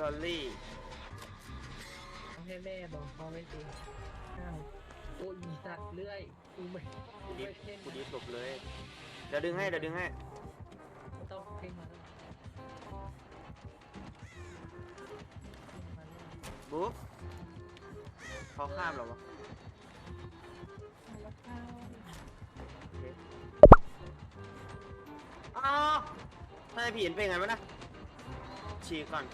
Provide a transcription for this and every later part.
ดอลลี่ต้องให้แม่บอกเขาไว้สิอ้าวโอ้ยอีสัตว์เลื่อยกูไม่กูดิไม่ฟเพ่งกูดิฟหลบเลย เดี๋ยวดึงให้ เดี๋ยวดึงให้ไม่ต้องเพ่งมาแล้วเพ่งมาแล้วบุ๊กเขาข้ามเหรอวะแล้วเข้าอ้าวทำไมผีเห็นเป็นไงวะนะฉีกก่อน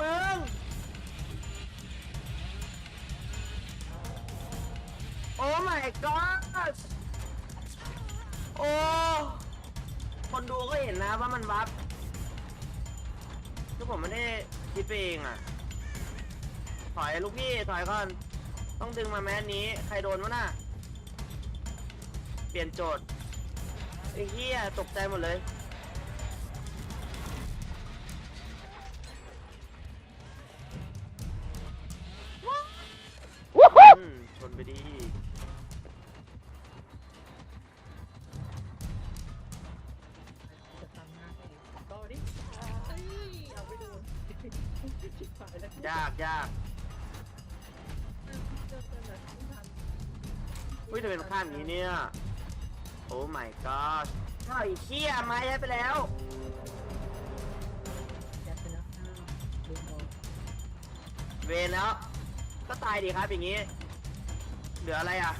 มึง โอ้ my god โอ้ คนดูก็เห็นนะว่ามันวับคือผมไม่ได้คิดไปเองอะ ถอยลูกพี่ ถอยก่อน ต้องดึงมาแมสนี้ ใครโดนวะน่ะ เปลี่ยนโจทย์ไอ้เหี้ยตกใจหมดเลย ไปดีจะทำหน้าให้ต่อดิเอ้ยเอาไปดูชิบหายแล้วยากยากเดินเดินเดินแบบไม่ทันอุ้ยจะเป็นข้ามอย่างนี้เนี่ยโอ้ my god อ้าวไอ้เหี้ยไม้ย้ายไปแล้ว ยัดไปแล้วอ้าวลืมบอกเวรแล้ว ก็ตายดีครับอย่างนี้ เหลืออะไรอะ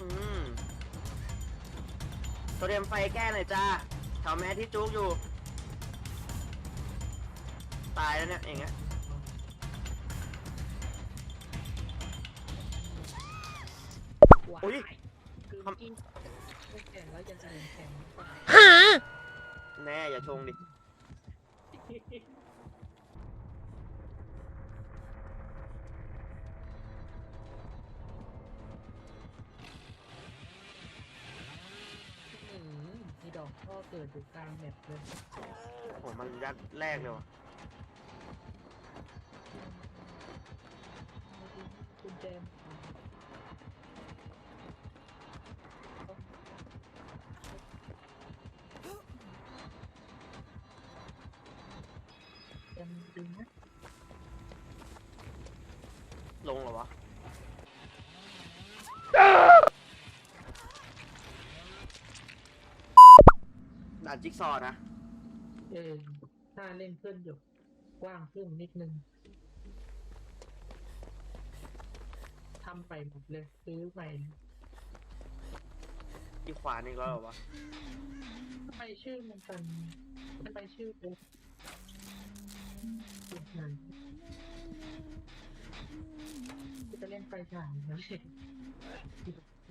อืมโซเดียมไฟแก้หน่อยจ้าแถวแม่ที่จุกอยู่ ตายแล้วเนี่ยอย่างเงี้ยว้าอุ๊ยยคือกินไม่แข็งแล้วยังจะแข็งกว่าแน่ อย่าชงดิอืมมีดอกพ่อเกิดอยู่กลางแมปเลยโหมันยัดแรกเลยว่ะคุณแจมยั งดึงนะลงเหรอวะด่านจิ๊กซอว์นะ เออถ้าเล่นขึ้นอยู่กว้างขึ้นนิดนึงทำไปหมดเลยซื้อใหม่อีขวานี่ก็เหรอวะทำไมชื่อมันเป็นทำไมชื่อเป็น เปลี่ยจะเล่นไฟฉายนะ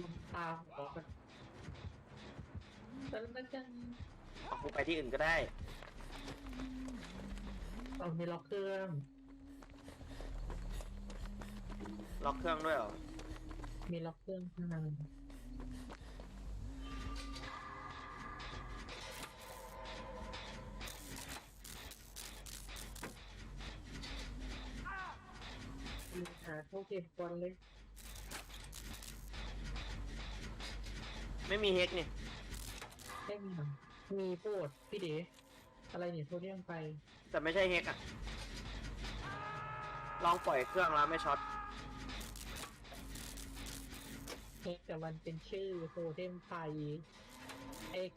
ลงตามออกไปแล้วมันจะเอากูไปที่อื่นก็ได้เอาในล็อกเครื่องล็อกเครื่องด้วยเหรอ มีล็อกเครื่องข้างใน เข้าเก็บบอลเลย ไม่มีเฮกนี่ได้มีหนังมีโปรดพี่เด๋อะไรเนี่ยโทรเรียกไป แต่ไม่ใช่เฮกอะลองปล่อยเครื่องแล้วไม่ช็อตเอ็กแต่มันเป็นชื่อโทเทมไฟเอ็ก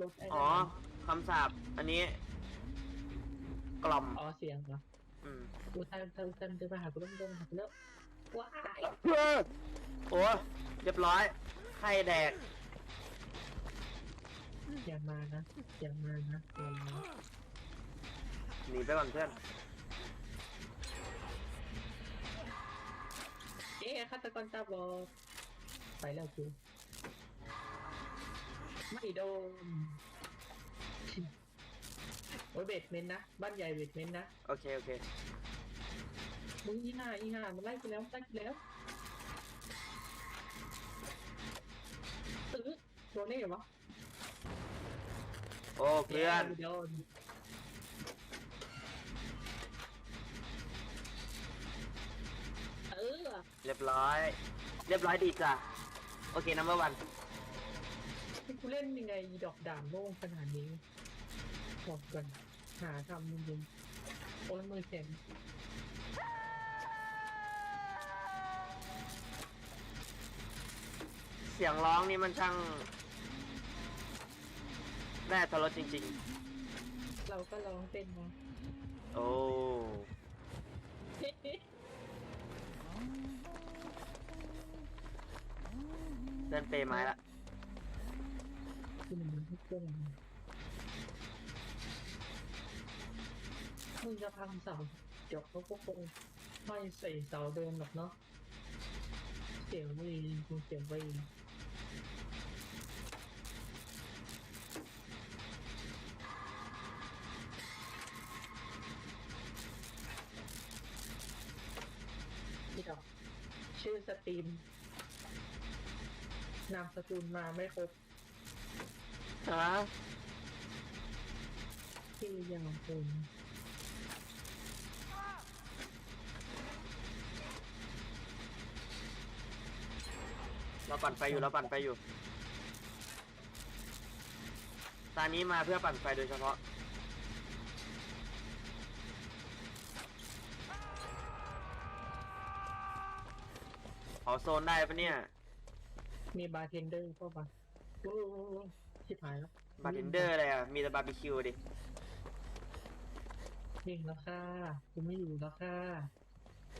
ลบไอ้อ๋อนั่นคำสาปอันนี้ กล่อมอ๋อเสียงเหรอ อืมกูทำทำทำจะมาหากูต้องเดินมาหากูแล้วว้ายโอ้เรียบร้อยไข่แดกอย่ามานะอย่ามานะอย่ามาหนีไปก่อนเพื่อนเอ๊ะฆาตกรตาบอดไปแล้วกูไม่โดน โอ้ยเบดเมนต์นะ บ้านใหญ่เบดเมนต์นะโอเค โอเค มึงอีห่าอีห่ามันไล่กูแล้วไล่กูแล้วโดนได้ไงวะโอ้เพื่อน โดนเออเรียบร้อย เรียบร้อยดีจ้ะ โอเคนัมเบอร์วันที่กูเล่นยังไงอีดอกด่างโล่งขนาดนี้บอกก่อน หาทำจริงๆโอ้ยมือเซ็นเสียงร้องนี่มันช่างแน่ทรสจริง เราก็ร้องเป็นนะๆ โอ้ เดินเปรย์ไม้ละ คือมันทุกเรื่อ มึงจะพังเสาเดี๋ยวเขาก็คงไม่ใส่เสาเดิมหรอกเนาะเสียงไว้เองกูเสียงไว้เองนี่ดอกชื่อสตรีม นามสกุลมาไม่ครบฮะที่ยังคุณ เราปั่นไฟอยู่เราปั่นไฟอยู่ตอนนี้มาเพื่อปั่นไฟโดยเฉพาะ เผาโซนได้ปะเนี่ย มีบาร์เทนเดอร์เข้ามาโอ้โหชิบหายแล้วบาร์เทนเดอร์อะไรอะ มีแต่บาร์บีคิวดิวิ่งแล้วค่ะกูไม่อยู่แล้วค่ะ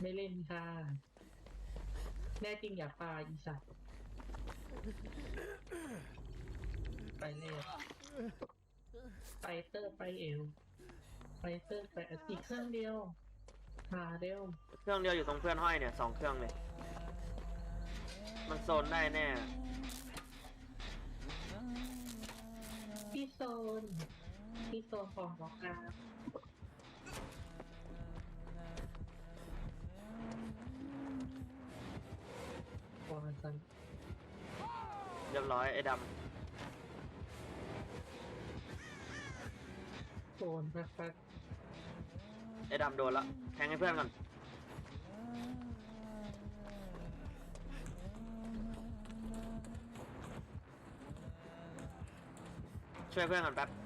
ไม่เล่นค่ะ แน่จริงอยากปาอีสัตว์ ไปเลยไปเตอร์ไปเอวไปเตอร์ไปอีกเครื่องเดียวหาเร็วเครื่องเดียวอยู่ตรงเพื่อนห้อยเนี่ยสองเครื่องเลย มันโซนได้แน่ พี่โซนพี่โซนของบอกกา รียบร้อยไอ้ดโซนแป๊บำไอ้ดำโดนละแทงให้เพื่อนก่อนช่วยเพื่อนก่อนแป๊บ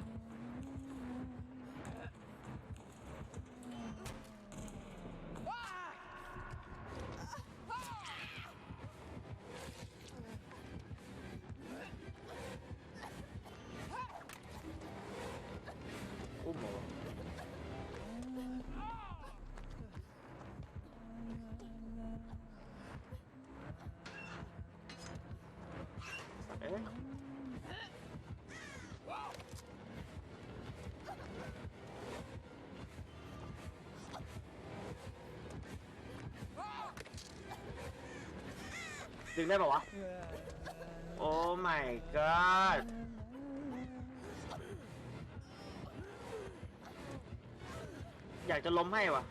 ดึงได้ป่าวะ โอ้ my god อยากจะล้มให้วะ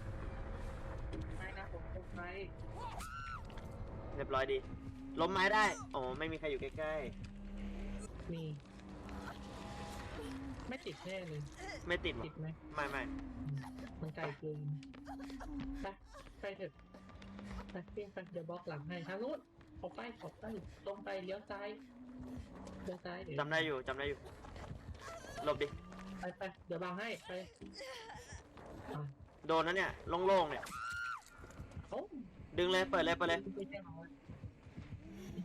ๆไม่นะผมผมไม่เรียบร้อยดี ล้มไม้ได้ โอ้ไม่มีใครอยู่ใกล้มีไม่ติดแน่เลยๆ ไม่ติดหรอติดไหมไม่ไม่มันไกลเกินไปไปเถอะไปเพียงไปเดี๋ยวบล็อกหลังให้ทางนู้นออกไปออกไปตรงไปเลี้ยวซ้ายเลี้ยวซ้ายเดี๋ยวจำได้อยู่จำได้อยู่หลบดิ ไปไปเดี๋ยวบังให้ไปอะโดนนะเนี่ยโล่งๆเนี่ย โอ้าดึงเลยเปิดเลยเปิดเลย ไม่ใช่เราไม่ใ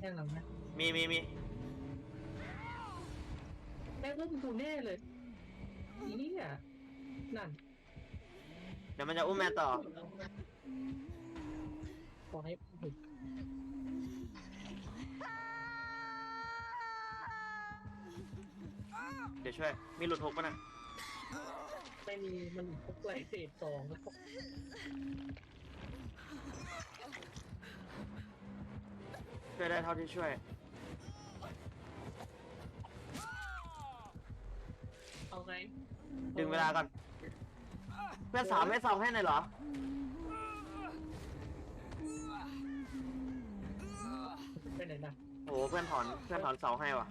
ช่เรานะมีมีมีแม่อุ้มกูแน่เลยอีเนี่ยนั่นเดี๋ยวมันจะอุ้มแมนต่อ ขอให้ผมเดี๋ยวช่วย มีหลุดหกป่ะนะไม่มีมันพกไลเศษสองแล้ว ช่วยได้เท่าที่ช่วยไงดึงเวลาก่อนเพื่อนสามไม่สองให้หน่อยเหรอ ไปไหนนะโอ้เพื่อนถอนเพื่อนถอนเสาให้ว่ะ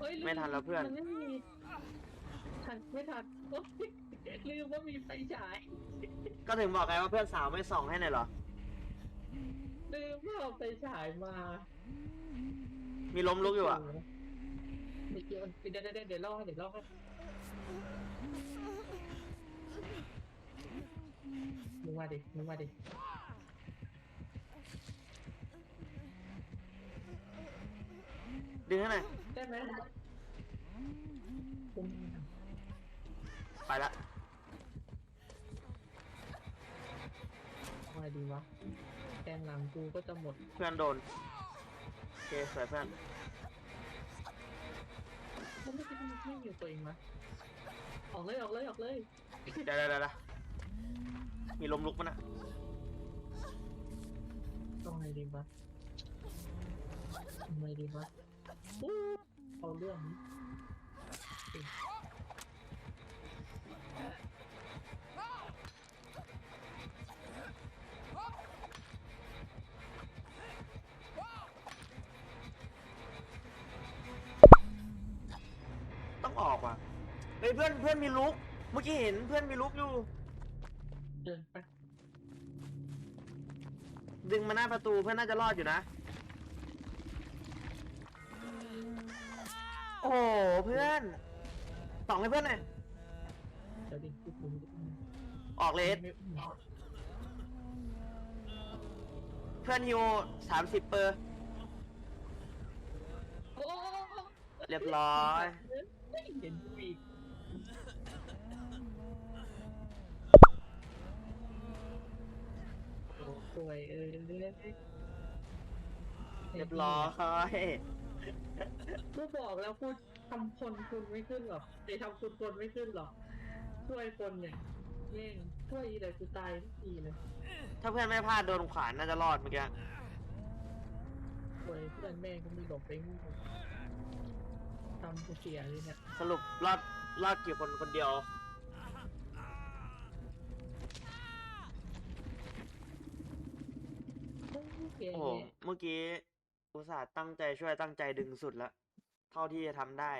เอ้ยลืไม่ทันแล้วเพื่อน มันไม่มีทันไม่ทันโอ๊ยลืมว่ามีไฟฉายก็ถึงบอกไงว่าเพื่อนสาวไม่ส่องให้หน่อยเหรอ ลืมว่าเอาไฟฉายมามีล้มลุกอยู่อะ เดี๋ยวเดี๋ยวเดี๋ยวเดี๋ยวเดี๋ยวเล่าให้เดี๋ยวเล่าให้มึงมาดิมึงมาดิดึงให้หน่อยได้ไหมผมไปละทำไงดีวะ แกนหลังกูก็จะหมดเพื่อนโดนโอเคสวยเพื่อนมันไม่คิดว่ามันไม่อยู่ตัวเองมะออกเลยออกเลยออกเลยเดี๋ยวเดี๋ยวเดี๋ยวมีล้มลุกปะนะต้องไงดีวะทำไงดีวะอู้เอาเรื่องนี้ พื่อนเพื่อนมีลุก เมื่อกี้เห็นเพื่อนมีลุกอยู่ เดินไปดึงมาหน้าประตูเพื่อนน่าจะรอดอยู่นะ โอ้โหเพื่อนส่องให้เพื่อนหน่อยเดี๋ยวดิกูกูออกเลสไม่อุ้มเพื่อนฮิวสามสิบเปอร์โอ้เรียบร้อยไม่เห็นกูอีก โอ้สวยเออเรียบร้อยกูบอกแล้วพูดทำคนคุณไม่ขึ้นหรอกไอ้ทำคุณคนไม่ขึ้นหรอกช่วยคนเนี่ยแม่งช่วยแต่กูตายทุกทีเลยถ้าเพื่อนไม่พลาดโดนขวานน่าจะรอดเมื่อกี้ช่วยเพื่อนแม่งก็ไม่หลบไปงูทำกูเสียเลยเนี่ยสรุปรอดรอดกี่คนคนเดียว เสียโอ้โหเมื่อกี้อุตส่าห์ตั้งใจช่วยตั้งใจดึงสุดแล้วเท่าที่จะทำได้